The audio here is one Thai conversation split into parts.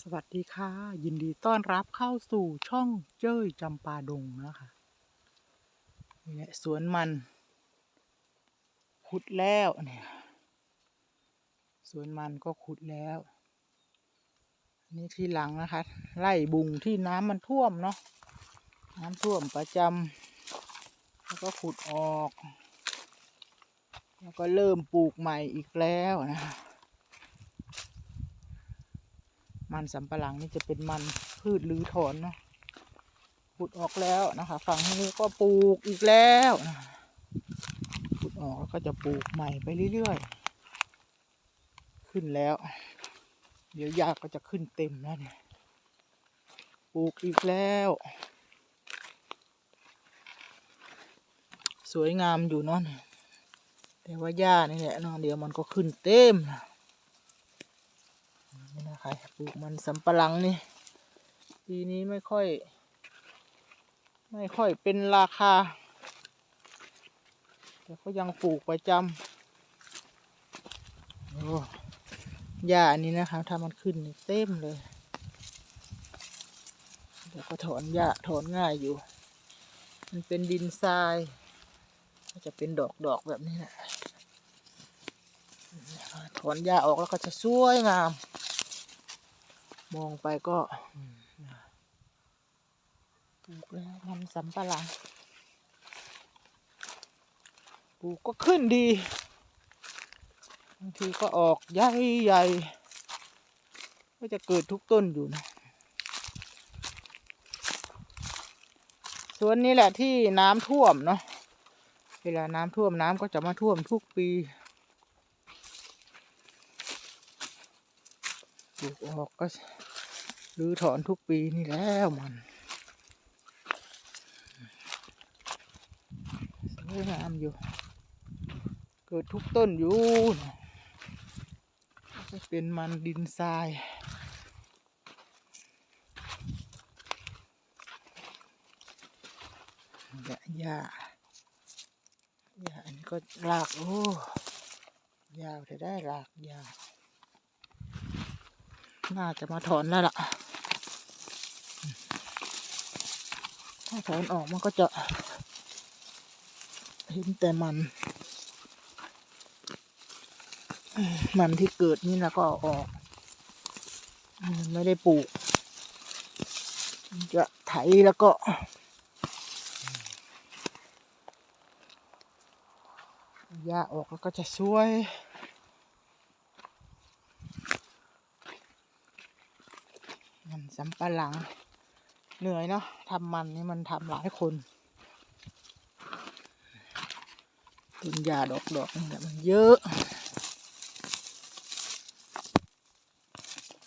สวัสดีค่ะ ยินดีต้อนรับเข้าสู่ช่องเจ้ยจำปาดงนะคะนี่แหละสวนมัน ขุดแล้วเนี่ยสวนมันก็ขุดแล้วนนี่ที่หลังนะคะ ไล่บุงที่น้ำมันท่วมเนาะน้ำท่วมประจำแล้วก็ขุดออก แล้วก็เริ่มปลูกใหม่อีกแล้วนะคะ มันสำปะหลังนี่จะเป็นมันพืชหรือถอนเนาะขุดออกแล้วนะคะฝั่งนี้ก็ปลูกอีกแล้วนะขุดออกแล้วก็จะปลูกใหม่ไปเรื่อยๆ ขึ้นแล้ว เดี๋ยวยากก็จะขึ้นเต็มแล้วเนี่ยปลูกอีกแล้ว สวยงามอยู่เนาะแต่ว่าหญ้านี่แหละเนาะเดี๋ยวมันก็ขึ้นเต็มนะ นี่นะคะปลูกมันสำปะหลังนี่ปีนี้ไม่ค่อย ไม่ค่อยเป็นราคา แต่ก็ยังปลูกประจำโอ้หญ้าอันนี้นะคะถ้ามันขึ้นเต็มเลยเดี๋ยวก็ถอนหญ้าถอนง่ายอยู่ มันเป็นดินทราย ก็จะเป็นดอกดอกแบบนี้แหละถอนหญ้าออกแล้วก็จะสวยงาม มองไปก็อืมปลูกแล้วมันสำปะหลังปลูกก็ขึ้นดีบางทีก็ออกใหญ่ใหญ่ก็จะเกิดทุกต้นอยู่นะสวนนี้แหละที่น้ำท่วมเนาะเวลาน้ำท่วมน้ำก็จะมาท่วมทุกปี ลูกออกก็รื้อถอนทุกปีนี่แล้วมันสวยงามอยู่ เกิดทุกต้นอยู่นะก็เป็นมันดินทรายหญ้าหญ้าอันนี้ก็ราก โอ้ยาวจะได้รากยาว น่าจะมาถอนแล้วล่ะ ถ้าถอนออกมันก็จะเห็นแต่มัน มันที่เกิดนี่แล้วก็อออกไม่ได้ปลูก จะไถแล้วก็หญ้าออกแล้วก็จะสวย มันสำปะหลัง เหนื่อยเนาะทำมันนี่มันทำหลายคนต้นยาดอกดอกๆนี่แหละมันเยอะ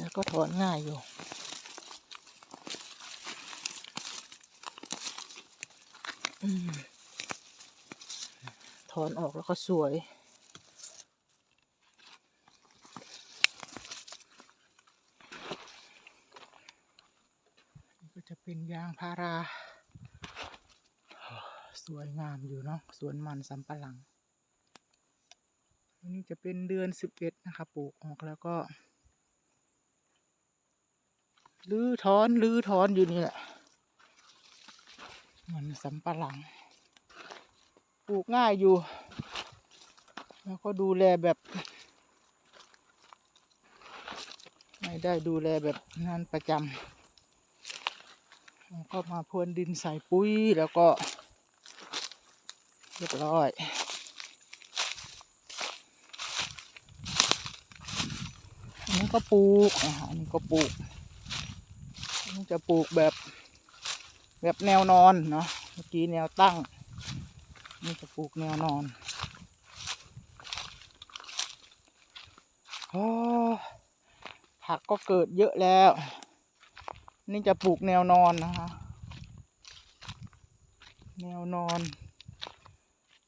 แล้วก็ถอนง่ายอยู่ถอนออกแล้วก็สวย นี่ก็จะเป็นยางพารา สวยงามอยู่เนาะสวนมันสำปะหลังอันนี้จะเป็นเดือนสิบเอ็ดนะคะปลูกออกแล้วก็ลื้อถอนลื้อถอนอยู่นี่แหละมันสำปะหลัง ปลูกง่ายอยู่ แล้วก็ดูแลแบบ ไม่ได้ดูแลแบบงานประจำ ก็มาพรวนดินใส่ปุ๋ยแล้วก็ เรียบร้อย อันนี้ก็ปลูกอ่าอันนี้ก็ปลูกอันนี้จะปลูกแบบแบบแนวนอนเนาะ เมื่อกี้แนวตั้ง นี่จะปลูกแนวนอนโอ้ผักก็เกิดเยอะแล้ว นี่จะปลูกแนวนอนนะคะ แนวนอน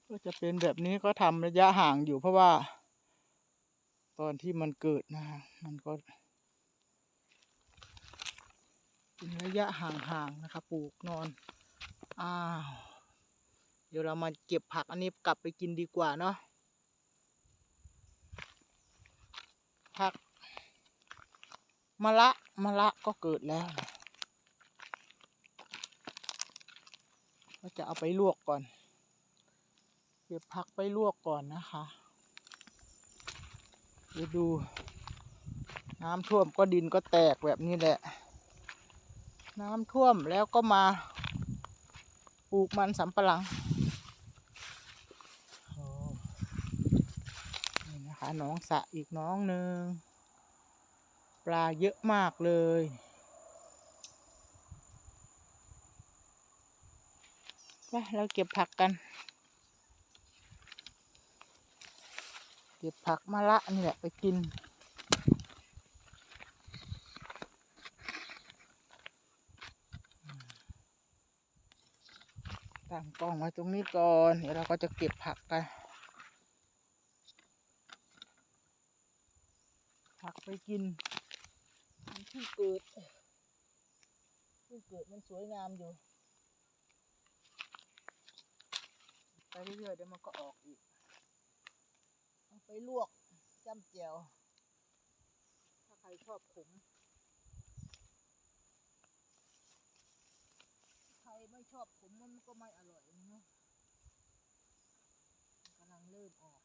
ก็จะเป็นแบบนี้ก็ทำระยะห่างอยู่เพราะว่า ตอนที่มันเกิดนะคะมันก็เป็นระยะห่างๆนะคะปลูกนอน อ้าว เดี๋ยวเรามาเก็บผักอันนี้กลับไปกินดีกว่าเนาะผักมะละมะละก็เกิดแล้วนะ ก็จะเอาไปลวกก่อน เก็บผักไปลวกก่อนนะคะเดี๋ยวดู น้ำท่วมก็ดินก็แตกแบบนี้แหละ น้ำท่วมแล้วก็มาปลูกมันสำปะหลังนี่นะคะน้องสะอีกน้องหนึ่งปลาเยอะมากเลย ปเราเก็บผักกัน เก็บผักมะละนี่แหละไปกิน ตั้งกล้องไว้ตรงนี้ก่อน เดี๋ยวเราก็จะเก็บผักกัน ผักไปกินมันที่เกิดที่เกิดมันสวยงามอยู่ ไปเรื่อยๆเดี๋ยวมันก็ออกอีกเอาไปลวกจ้ำแจ่วถ้าใครชอบขมใครไม่ชอบขมมันก็ไม่อร่อยเนาะมันกำลังเริ่มออก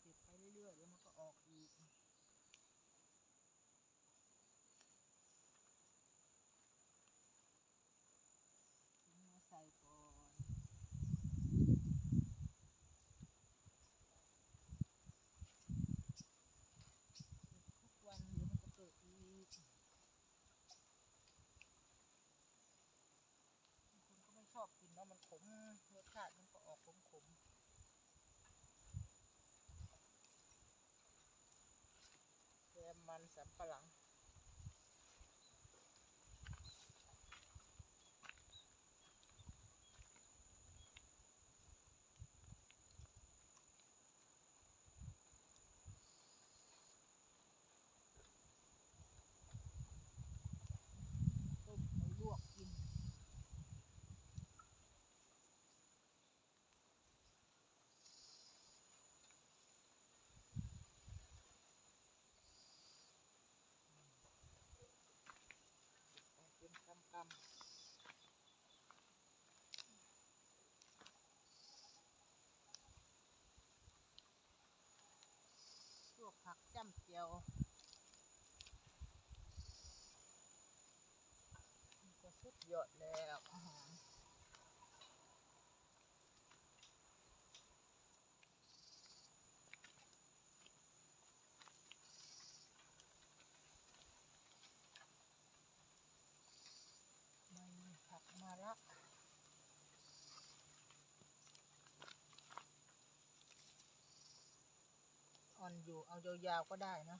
เก็บไปเรื่อยๆเดี๋ยวมันก็ออกอีก ทิ้งมาใส่ก่อนเก็บทุกวันเดี๋ยวมันจะเกิดอีกบางคนก็ไม่ชอบกินเนาะมันขม รสชาติมันก็ออกขมขมๆแกมมันสำปะหลัง ต้มไปลวกกิน ไปเป็นกำกำลวกผักจ้ำเจียว ก็สุดยอดแล้วอาหารมันผักมาละ อ่อนอยู่เอายาวๆก็ได้นะ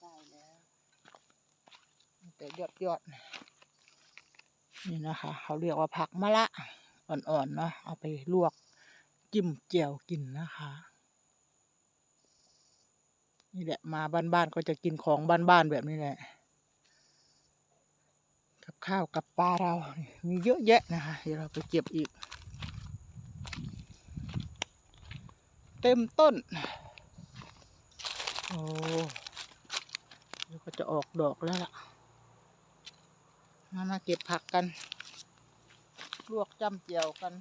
ได้แล้วแต่ยอดยอดๆนี่นะคะเขาเรียกว่าผักมะละอ่อนๆเนาะเอาไปลวกจิ้มแจ่วกินนะคะ นี่แหละมาบ้านๆก็จะกินของบ้านๆแบบนี้แหละ กับข้าวกับปลาเรา มีเยอะแยะนะคะเดี๋ยวเราไปเก็บอีก เต็มต้น โอ้เดี๋ยวก็จะออกดอกแล้วล่ะ มามาเก็บผักกัน ลวกจ้ำเจียวกัน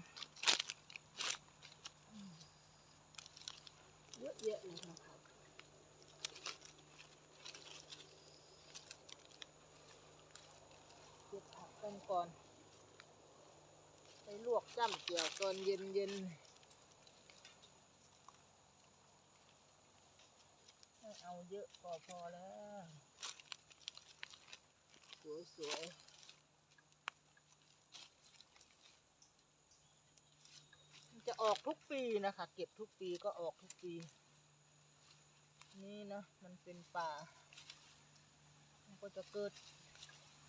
เยอะแยะเลยนะคะเก็บผั ก่อน ไปลวกจ้ำเจียวตอนเย็นเย็นเอาเยอะก็พอแล้ว สวยๆจะออกทุกปีนะคะ เก็บทุกปีก็ออกทุกปี นี่นะ มันเป็นป่า มันก็จะเกิด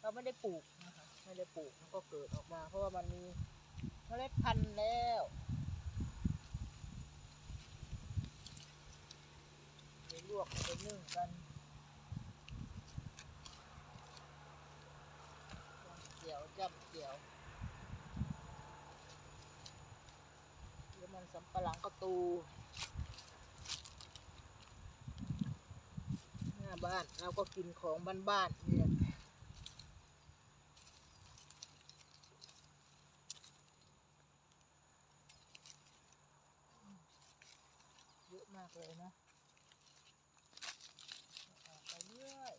เราไม่ได้ปลูกนะคะ ไม่ได้ปลูกมันก็เกิดออกมา เพราะว่ามันมีเมล็ดพันธุ์แล้วไปลวกไปนึ่งกันเกี่ยวจับเกี่ยวเดี๋ยวมันสำปะหลังกระตูหน้าบ้านเราก็กินของบ้านๆนี่ มากเลยนะออกไปเรื่อย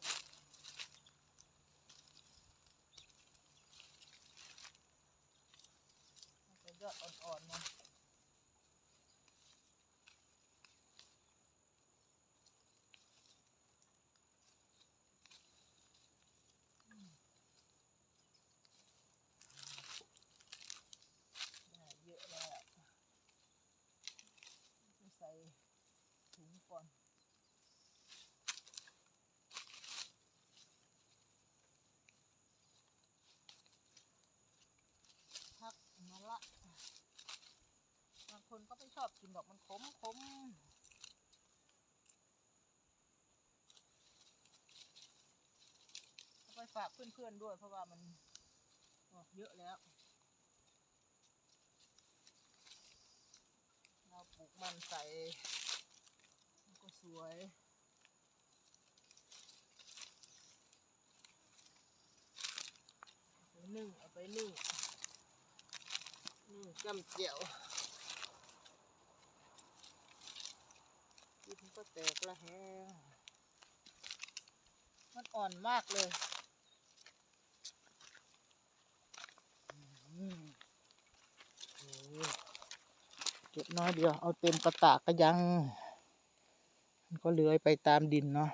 มันจะยอดอ่อนๆนะได้เยอะแล้วจะใส่ถุงก่อน พักมะละบางคนก็ไม่ชอบกินดอกมันขมขมเอาไป ฝากเพื่อนๆด้วยเพราะว่ามันออกเยอะแล้ว เราปลูกมันใส่มันก็สวยเอาไปนึ่งเอาไปนึ่งนี่งจำเจียวกินก็แตกละแฮงมันอ่อนมากเลยอืมโอ้ย เก็บน้อยเดียว เอาเต็มกระตากก็ยัง มันก็เลื้อยไปตามดินเนาะ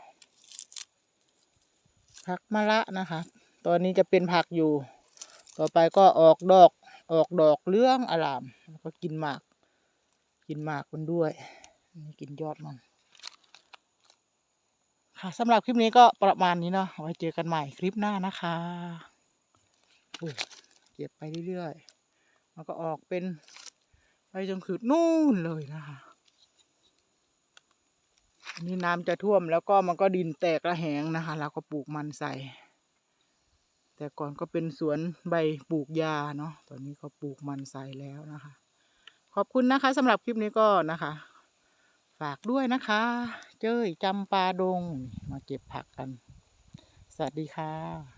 ผักมะละนะคะ ตอนนี้จะเป็นผักอยู่ ต่อไปก็ออกดอก ออกดอกเรื่องอลาม แล้วก็กินหมาก กินหมากมันด้วยนี่กินยอดมันค่ะสำหรับคลิปนี้ก็ประมาณนี้เนาะไว้เจอกันใหม่คลิปหน้านะคะ เก็บไปเรื่อยๆ มันก็ออกเป็นไปจนคือนู่นเลยนะคะอันนี้น้ำจะท่วมแล้วก็มันก็ดินแตกระแหงนะคะแล้วก็ปลูกมันใส่ แต่ก่อนก็เป็นสวนใบปลูกยาเนาะตอนนี้ก็ปลูกมันใส่แล้วนะคะ ขอบคุณนะคะสำหรับคลิปนี้ก็นะคะ ฝากด้วยนะคะ เจ้ยจำปาดงมาเก็บผักกัน สวัสดีค่ะ